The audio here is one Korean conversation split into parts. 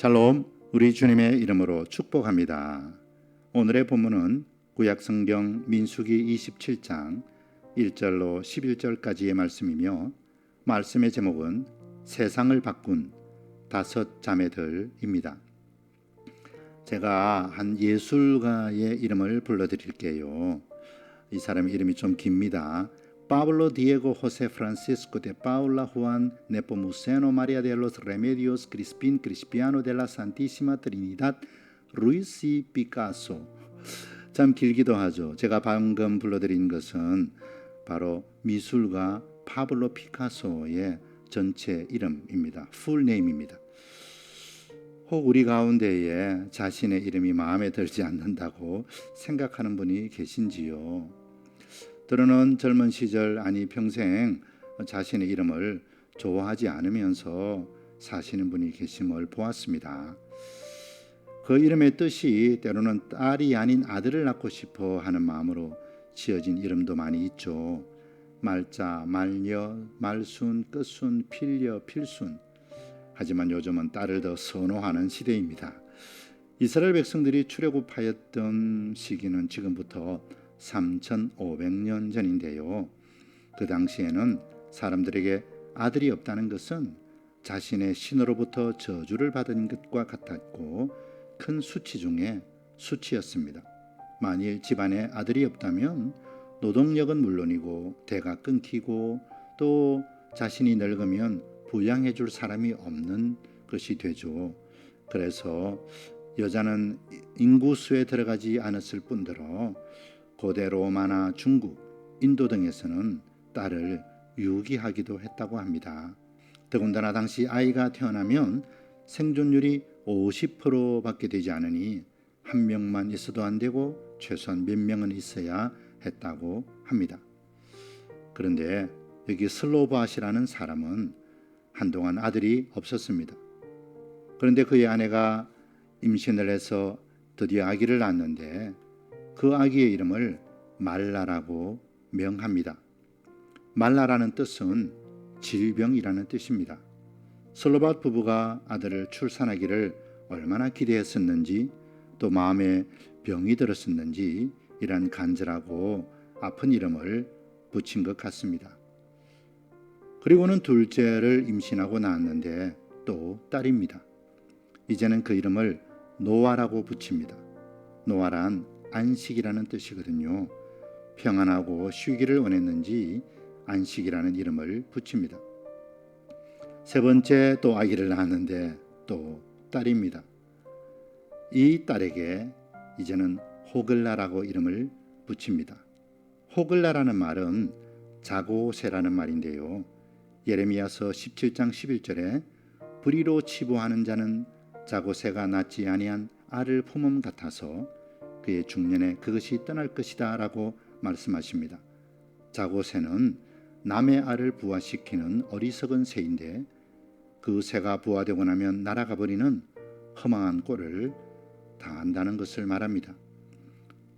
샬롬, 우리 주님의 이름으로 축복합니다. 오늘의 본문은 구약 성경 민수기 27장 1절로 11절까지의 말씀이며 말씀의 제목은 세상을 바꾼 다섯 자매들입니다. 제가 한 예술가의 이름을 불러 드릴게요. 이 사람 이름이 좀 깁니다. Pablo Diego José Francisco de Paula Juan Nepomuceno María de los Remedios Crispín Crispiano de la Santísima Trinidad y Picasso 참 길기도 하죠. 제가 방금 불러드린 것은 바로 미술가 파블로 피카소의 전체 이름입니다. 풀 네임입니다. 혹 우리 가운데에 자신의 이름이 마음에 들지 않는다고 생각하는 분이 계신지요? 때로는 젊은 시절 아니 평생 자신의 이름을 좋아하지 않으면서 사시는 분이 계심을 보았습니다. 그 이름의 뜻이 때로는 딸이 아닌 아들을 낳고 싶어 하는 마음으로 지어진 이름도 많이 있죠. 말자, 말녀, 말순, 끝순, 필려, 필순. 하지만 요즘은 딸을 더 선호하는 시대입니다. 이스라엘 백성들이 출애굽하였던 시기는 지금부터 3,500년 전인데요. 그 당시에는 사람들에게 아들이 없다는 것은 자신의 신으로부터 저주를 받은 것과 같았고 큰 수치 중에 수치였습니다. 만일 집안에 아들이 없다면 노동력은 물론이고 대가 끊기고 또 자신이 늙으면 부양해 줄 사람이 없는 것이 되죠. 그래서 여자는 인구수에 들어가지 않았을 뿐더러 고대 로마나 중국, 인도 등에서는 딸을 유기하기도 했다고 합니다. 더군다나 당시 아이가 태어나면 생존율이 50%밖에 되지 않으니 한 명만 있어도 안 되고 최소한 몇 명은 있어야 했다고 합니다. 그런데 여기 슬로바시라는 사람은 한동안 아들이 없었습니다. 그런데 그의 아내가 임신을 해서 드디어 아기를 낳았는데 그 아기의 이름을 말라라고 명합니다. 말라라는 뜻은 질병이라는 뜻입니다. 슬로밧 부부가 아들을 출산하기를 얼마나 기대했었는지 또 마음에 병이 들었었는지 이란 간절하고 아픈 이름을 붙인 것 같습니다. 그리고는 둘째를 임신하고 낳았는데 또 딸입니다. 이제는 그 이름을 노아라고 붙입니다. 노아란 안식이라는 뜻이거든요. 평안하고 쉬기를 원했는지 안식이라는 이름을 붙입니다. 세 번째 또 아기를 낳았는데 또 딸입니다. 이 딸에게 이제는 호글라라고 이름을 붙입니다. 호글라라는 말은 자고새라는 말인데요. 예레미야서 17장 11절에 불의로 치부하는 자는 자고새가 낳지 아니한 알을 품음 같아서 그의 중년에 그것이 떠날 것이다 라고 말씀하십니다. 자고새는 남의 알을 부화시키는 어리석은 새인데 그 새가 부화되고 나면 날아가 버리는 허망한 꼴을 다한다는 것을 말합니다.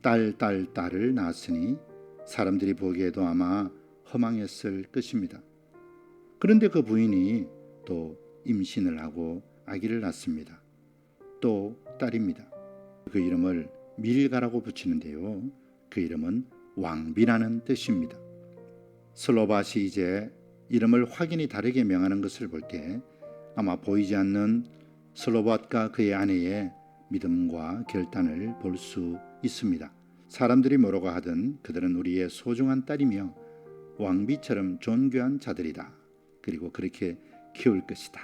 딸, 딸, 딸을 낳았으니 사람들이 보기에도 아마 허망했을 것입니다. 그런데 그 부인이 또 임신을 하고 아기를 낳습니다. 또 딸입니다. 그 이름을 밀가라고 붙이는데요. 그 이름은 왕비라는 뜻입니다. 슬로바시 이제 이름을 확인이 다르게 명하는 것을 볼 때 아마 보이지 않는 슬로밧과 그의 아내의 믿음과 결단을 볼 수 있습니다. 사람들이 뭐라고 하든 그들은 우리의 소중한 딸이며 왕비처럼 존귀한 자들이다. 그리고 그렇게 키울 것이다.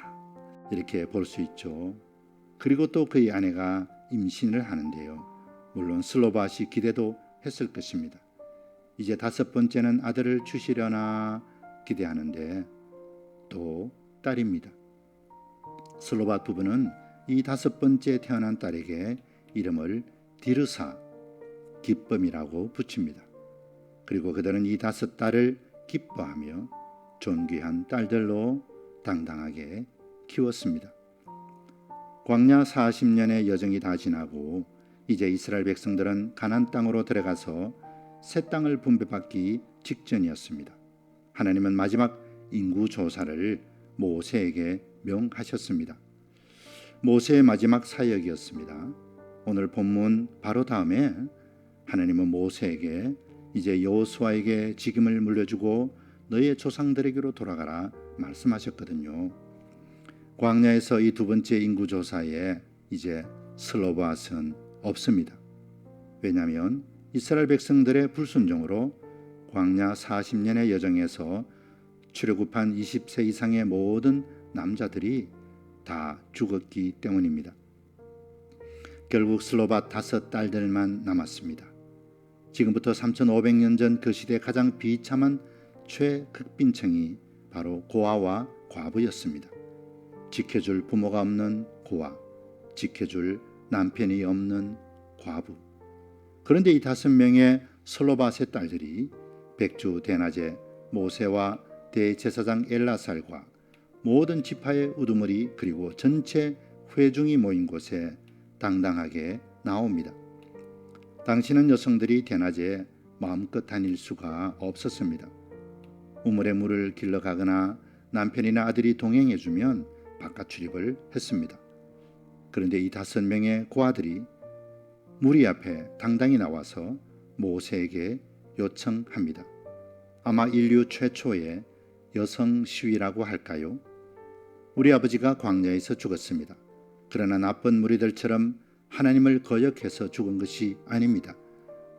이렇게 볼 수 있죠. 그리고 또 그의 아내가 임신을 하는데요. 물론 슬로바시 기대도 했을 것입니다. 이제 다섯 번째는 아들을 주시려나 기대하는데 또 딸입니다. 슬로바 부부는 이 다섯 번째 태어난 딸에게 이름을 디르사 기쁨이라고 붙입니다. 그리고 그들은 이 다섯 딸을 기뻐하며 존귀한 딸들로 당당하게 키웠습니다. 광야 40년의 여정이 다 지나고 이제 이스라엘 백성들은 가난 땅으로 들어가서 새 땅을 분배받기 직전이었습니다. 하나님은 마지막 인구 조사를 모세에게 명하셨습니다. 모세의 마지막 사역이었습니다. 오늘 본문 바로 다음에 하나님은 모세에게 이제 여호수아에게 직임을 물려주고 너의 조상들에게로 돌아가라 말씀하셨거든요. 광야에서 이 두 번째 인구 조사에 이제 슬로바스는 없습니다. 왜냐하면 이스라엘 백성들의 불순종으로 광야 40년의 여정에서 출애굽한 20세 이상의 모든 남자들이 다 죽었기 때문입니다. 결국 슬로바 다섯 딸들만 남았습니다. 지금부터 3,500년 전 그 시대 가장 비참한 최극빈층이 바로 고아와 과부였습니다. 지켜줄 부모가 없는 고아, 지켜줄 남편이 없는 과부. 그런데 이 다섯 명의 슬로바세 딸들이 백주 대낮에 모세와 대제사장 엘라살과 모든 지파의 우두머리 그리고 전체 회중이 모인 곳에 당당하게 나옵니다. 당시는 여성들이 대낮에 마음껏 다닐 수가 없었습니다. 우물에 물을 길러 가거나 남편이나 아들이 동행해 주면 바깥 출입을 했습니다. 그런데 이 다섯 명의 고아들이 무리 앞에 당당히 나와서 모세에게 요청합니다. 아마 인류 최초의 여성 시위라고 할까요? 우리 아버지가 광야에서 죽었습니다. 그러나 나쁜 무리들처럼 하나님을 거역해서 죽은 것이 아닙니다.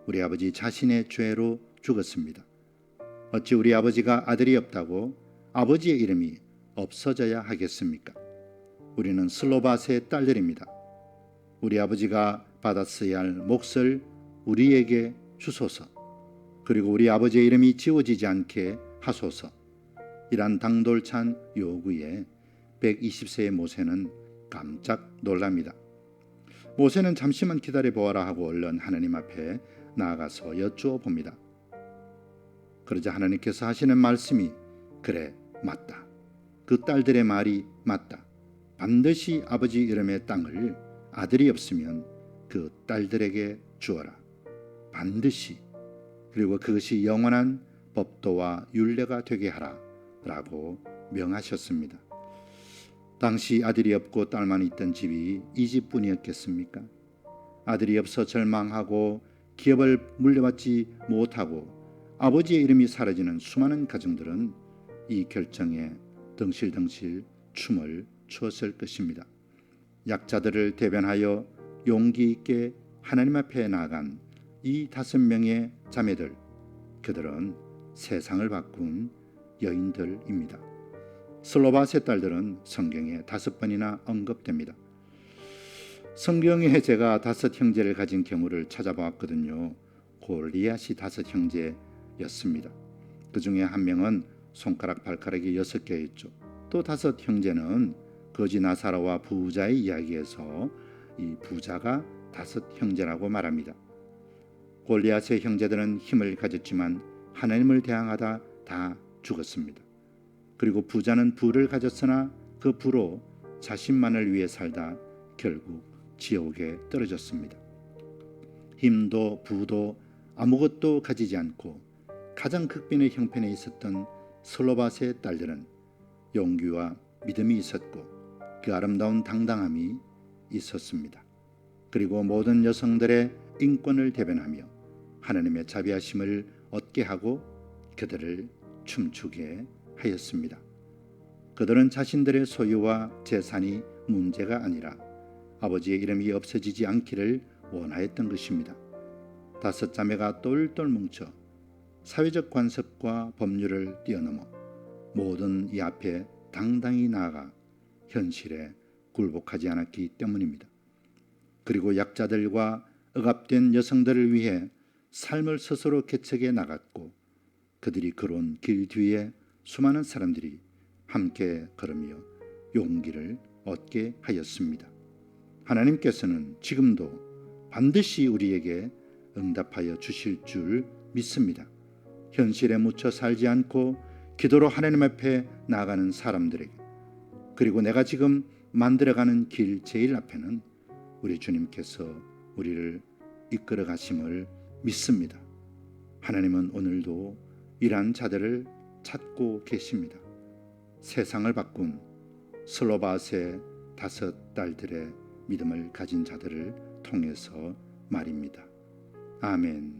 우리 아버지 자신의 죄로 죽었습니다. 어찌 우리 아버지가 아들이 없다고 아버지의 이름이 없어져야 하겠습니까? 우리는 슬로바스의 딸들입니다. 우리 아버지가 받았어야 할 몫을 우리에게 주소서. 그리고 우리 아버지의 이름이 지워지지 않게 하소서. 이란 당돌찬 요구에 120세의 모세는 깜짝 놀랍니다. 모세는 잠시만 기다려 보아라 하고 얼른 하나님 앞에 나아가서 여쭈어 봅니다. 그러자 하나님께서 하시는 말씀이 그래 맞다. 그 딸들의 말이 맞다. 반드시 아버지 이름의 땅을 아들이 없으면 그 딸들에게 주어라. 반드시 그리고 그것이 영원한 법도와 율례가 되게 하라. 라고 명하셨습니다. 당시 아들이 없고 딸만 있던 집이 이 집뿐이었겠습니까? 아들이 없어 절망하고 기업을 물려받지 못하고 아버지의 이름이 사라지는 수많은 가정들은 이 결정에 덩실덩실 춤을 추었을 것입니다. 약자들을 대변하여 용기 있게 하나님 앞에 나간 이 다섯 명의 자매들, 그들은 세상을 바꾼 여인들입니다. 슬로바세 딸들은 성경에 다섯 번이나 언급됩니다. 성경에 제가 다섯 형제를 가진 경우를 찾아보았거든요. 골리앗이 다섯 형제였습니다. 그 중에 한 명은 손가락 발가락이 여섯 개였죠. 또 다섯 형제는 거지 나사로와 부자의 이야기에서 이 부자가 다섯 형제라고 말합니다. 골리앗의 형제들은 힘을 가졌지만 하나님을 대항하다 다 죽었습니다. 그리고 부자는 부를 가졌으나 그 부로 자신만을 위해 살다 결국 지옥에 떨어졌습니다. 힘도 부도 아무것도 가지지 않고 가장 극빈의 형편에 있었던 슬로바스의 딸들은 용기와 믿음이 있었고 그 아름다운 당당함이 있었습니다. 그리고 모든 여성들의 인권을 대변하며 하나님의 자비하심을 얻게 하고 그들을 춤추게 하였습니다. 그들은 자신들의 소유와 재산이 문제가 아니라 아버지의 이름이 없어지지 않기를 원하였던 것입니다. 다섯 자매가 똘똘 뭉쳐 사회적 관습과 법률을 뛰어넘어 모든 이 앞에 당당히 나아가 현실에 굴복하지 않았기 때문입니다. 그리고 약자들과 억압된 여성들을 위해 삶을 스스로 개척해 나갔고 그들이 걸어온 길 뒤에 수많은 사람들이 함께 걸으며 용기를 얻게 하였습니다. 하나님께서는 지금도 반드시 우리에게 응답하여 주실 줄 믿습니다. 현실에 묻혀 살지 않고 기도로 하나님 앞에 나아가는 사람들에게 그리고 내가 지금 만들어가는 길 제일 앞에는 우리 주님께서 우리를 이끌어 가심을 믿습니다. 하나님은 오늘도 이러한 자들을 찾고 계십니다. 세상을 바꾼 슬로바스의 다섯 딸들의 믿음을 가진 자들을 통해서 말입니다. 아멘.